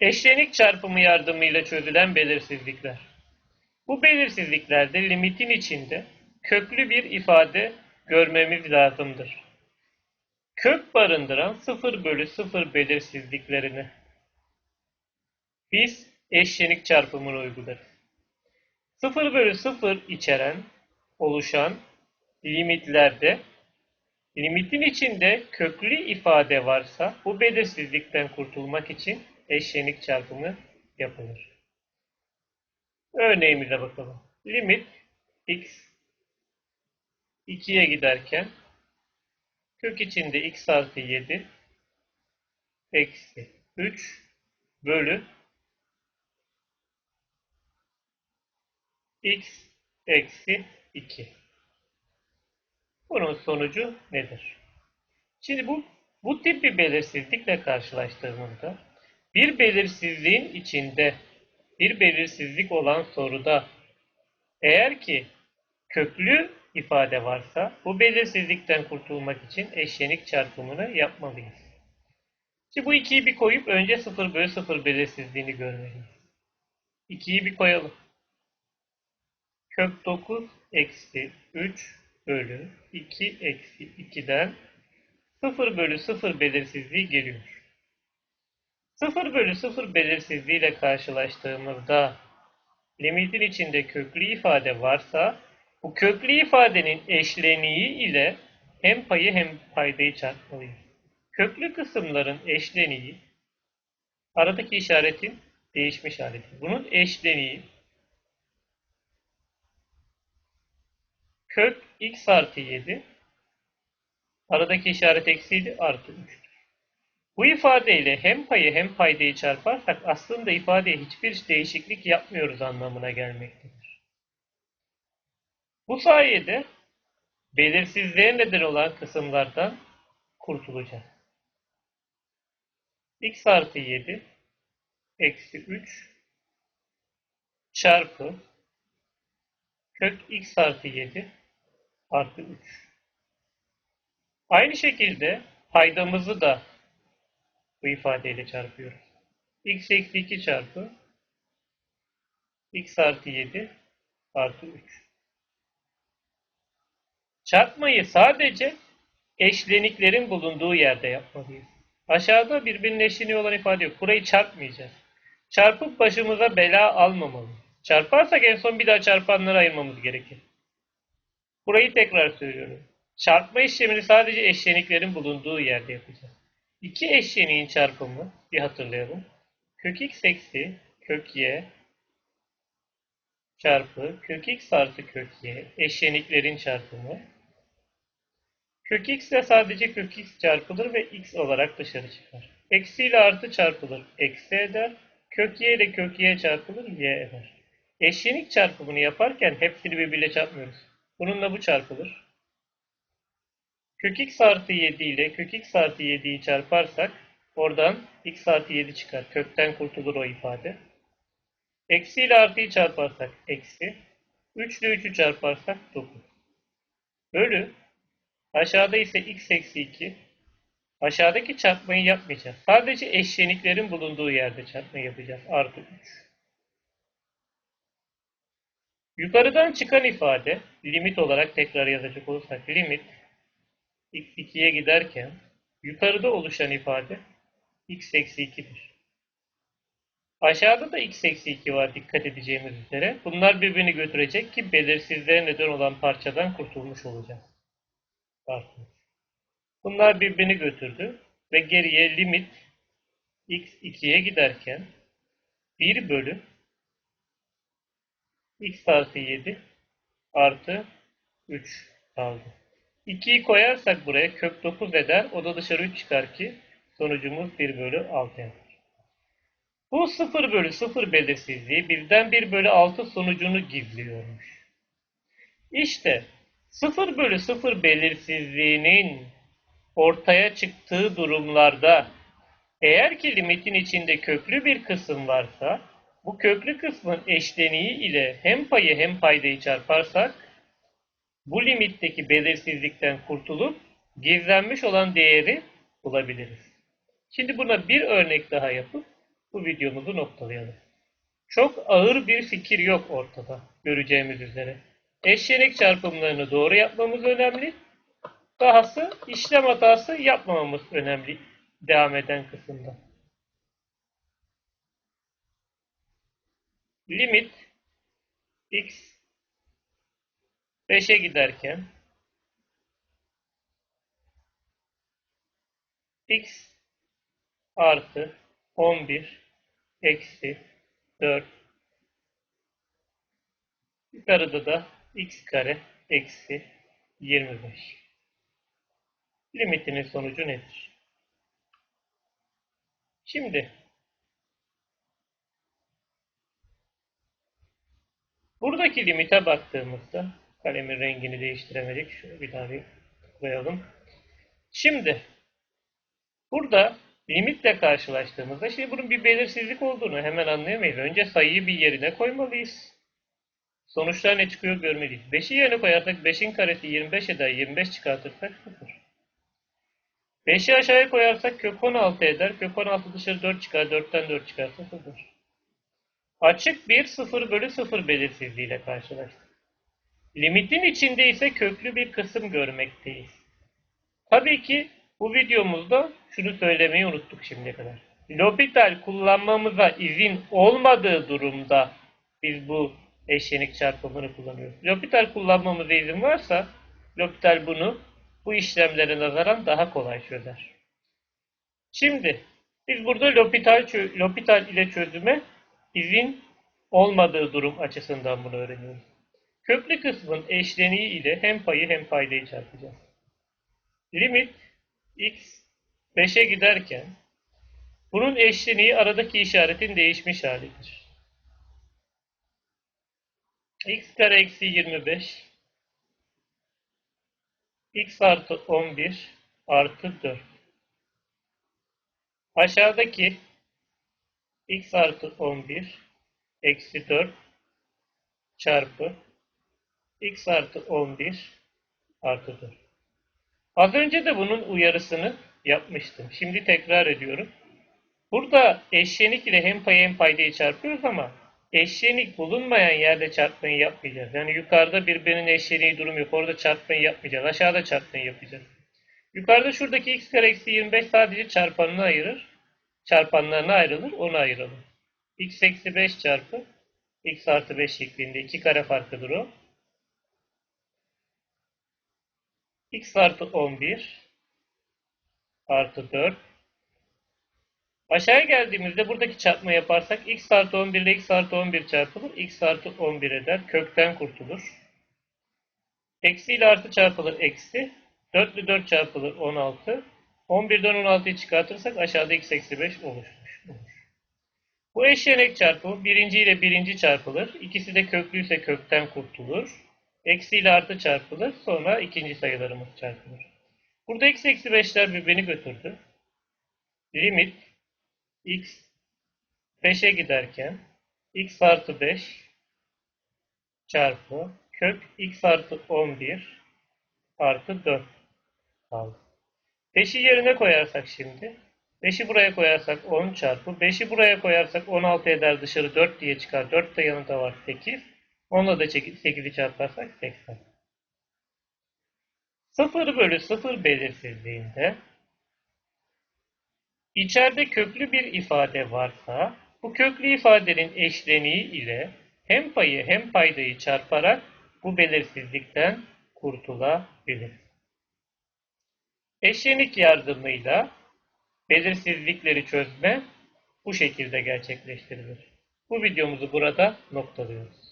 Eşlenik çarpımı yardımıyla çözülen belirsizlikler. Bu belirsizliklerde limitin içinde köklü bir ifade görmemiz lazımdır. Kök barındıran 0 bölü 0 belirsizliklerini biz eşlenik çarpımını uygularız. 0 bölü 0 içeren, oluşan limitlerde limitin içinde köklü ifade varsa bu belirsizlikten kurtulmak için eşlenik çarpımı yapılır. Örneğimize bakalım. Limit x 2'ye giderken kök içinde x artı 7 eksi 3 bölü x eksi 2. Bunun sonucu nedir? Şimdi bu bu tip bir belirsizlikle karşılaştığımızda bir belirsizliğin içinde bir belirsizlik olan soruda eğer ki köklü ifade varsa bu belirsizlikten kurtulmak için eşlenik çarpımını yapmalıyız. Şimdi bu ikiyi bir koyup önce 0 bölü 0 belirsizliğini görmeliyiz. 2'yi bir koyalım. Kök 9 eksi 3 bölü 2 eksi 2'den 0 bölü 0 belirsizliği geliyor. 0 bölü 0 belirsizliği ile karşılaştığımızda limitin içinde köklü ifade varsa bu köklü ifadenin eşleniği ile hem payı hem paydayı çarpmalıyız. Köklü kısımların eşleniği aradaki işaretin değişmiş hali. Bunun eşleniği kök x artı 7 aradaki işaret eksiydi artı 3'tür. Bu ifadeyle hem payı hem paydayı çarparsak aslında ifadeye hiçbir değişiklik yapmıyoruz anlamına gelmektedir. Bu sayede belirsizliğe neden olan kısımlardan kurtulacağız. x artı 7 eksi 3 çarpı kök x artı 7 artı 3. Aynı şekilde paydamızı da bu ifadeyle çarpıyoruz. x eksi 2 çarpı x artı 7 artı 3. Çarpmayı sadece eşleniklerin bulunduğu yerde yapmalıyız. Aşağıda birbirinin eşleniği olan ifade yok. Burayı çarpmayacağız. Çarpıp başımıza bela almamalıyız. Çarparsak en son bir daha çarpanları ayırmamız gerekir. Burayı tekrar söylüyorum. Çarpma işlemini sadece eşleniklerin bulunduğu yerde yapacağız. İki eşleniğin çarpımı bir hatırlayalım. Kök x eksi kök y çarpı kök x artı kök y eşleniklerin çarpımı. Kök x ile sadece kök x çarpılır ve x olarak dışarı çıkar. Eksi ile artı çarpılır. Eksi eder. Kök y ile kök y çarpılır. Y eder. Eşlenik çarpımını yaparken hepsini birbiriyle çarpmıyoruz. Bununla bu çarpılır. Kök x artı 7 ile kök x artı 7'yi çarparsak oradan x artı 7 çıkar. Kökten kurtulur o ifade. Eksi ile artıyı çarparsak eksi. 3 ile 3'ü çarparsak 9. Bölü. Aşağıda ise x eksi 2. Aşağıdaki çarpmayı yapmayacağız. Sadece eşleniklerin bulunduğu yerde çarpma yapacağız. Artı 3. Yukarıdan çıkan ifade limit olarak tekrar yazacak olursak limit x 2'ye giderken yukarıda oluşan ifade x eksi 2'dir. Aşağıda da x eksi 2 var dikkat edeceğimiz üzere. Bunlar birbirini götürecek ki belirsizliğe neden olan parçadan kurtulmuş olacağız. Bunlar birbirini götürdü ve geriye limit x 2'ye giderken 1 bölü x artı 7 artı 3 kaldı. 2'yi koyarsak buraya kök 9 eder. O da dışarı 3 çıkar ki sonucumuz 1 bölü 6 yapar. Bu 0 bölü 0 belirsizliği bizden 1 bölü 6 sonucunu gizliyormuş. İşte 0 bölü 0 belirsizliğinin ortaya çıktığı durumlarda eğer ki limitin içinde köklü bir kısım varsa bu köklü kısmın eşleniği ile hem payı hem paydayı çarparsak bu limitteki belirsizlikten kurtulup gizlenmiş olan değeri bulabiliriz. Şimdi buna bir örnek daha yapıp bu videomuzu noktalayalım. Çok ağır bir fikir yok ortada göreceğimiz üzere. Eşlenik çarpımlarını doğru yapmamız önemli. Dahası işlem hatası yapmamamız önemli devam eden kısımda. Limit x 5'e giderken x artı 11 eksi 4 yukarıda da x kare eksi 25 limitinin sonucu nedir? Şimdi buradaki limite baktığımızda kalemin rengini değiştiremedik. Şöyle bir daha bir koyalım. Şimdi burada limitle karşılaştığımızda şimdi bunun bir belirsizlik olduğunu hemen anlayamayız. Önce sayıyı bir yerine koymalıyız. Sonuçlar ne çıkıyor görmeliyiz. 5'i yerine koyarsak 5'in karesi 25 eder. 25 çıkartırsak 0. 5'i aşağıya koyarsak kök 16 eder. Kök 16 dışarı 4 çıkar. 4'ten 4 çıkarsa 0. Açık bir 0 bölü 0 belirsizliğiyle karşılaştık. Limitin içinde ise köklü bir kısım görmekteyiz. Tabii ki bu videomuzda şunu söylemeyi unuttuk şimdiye kadar. L'Hopital kullanmamıza izin olmadığı durumda biz bu eşlenik çarpımını kullanıyoruz. L'Hopital kullanmamıza izin varsa L'Hopital bunu bu işlemlere nazaran daha kolay çözer. Şimdi biz burada L'Hopital, L'Hopital ile çözüme izin olmadığı durum açısından bunu öğreniyoruz. Köklü kısmın eşleniği ile hem payı hem paydayı çarpacağız. Limit x 5'e giderken bunun eşleniği aradaki işaretin değişmiş halidir. x kare eksi 25 x artı 11 artı 4 aşağıdaki x artı 11 eksi 4 çarpı x artı 11 artı 4. Az önce de bunun uyarısını yapmıştım. Şimdi tekrar ediyorum. Burada eşlenik ile hem payı hem paydayı çarpıyoruz ama eşlenik bulunmayan yerde çarpmayı yapmayacağız. Yani yukarıda birbirinin eşleniği durum yok. Orada çarpmayı yapmayacağız. Aşağıda çarpmayı yapacağız. Yukarıda şuradaki x kare eksi 25 sadece çarpanını ayırır. Çarpanlarına ayrılır. Onu ayıralım. x eksi 5 çarpı x artı 5 şeklinde iki kare farkıdır o. x artı 11 artı 4 Aşağıya geldiğimizde buradaki çarpma yaparsak x artı 11 ile x artı 11 çarpılır. x artı 11 eder. Kökten kurtulur. Eksi ile artı çarpılır. Eksi. 4 ile 4 çarpılır. 16. 11'den 16'yı çıkartırsak aşağıda x eksi 5 oluşmuş olur. Bu eşlenek çarpımı birinci ile birinci çarpılır. İkisi de köklüyse kökten kurtulur. Eksi ile artı çarpılır. Sonra ikinci sayılarımız çarpılır. Burada x eksi 5'ler birbirini götürdü. Limit x 5'e giderken x artı 5 çarpı kök x artı 11 artı 4 kaldı. 5'i yerine koyarsak şimdi 5'i buraya koyarsak 10 çarpı 5'i buraya koyarsak 16 eder dışarı 4 diye çıkar. 4 de yanında var 8. Onunla da 8'i çarparsak 80. 0 bölü 0 belirsizliğinde İçeride köklü bir ifade varsa bu köklü ifadenin eşleniği ile hem payı hem paydayı çarparak bu belirsizlikten kurtulabilir. Eşlenik yardımıyla belirsizlikleri çözme bu şekilde gerçekleştirilir. Bu videomuzu burada noktalıyoruz.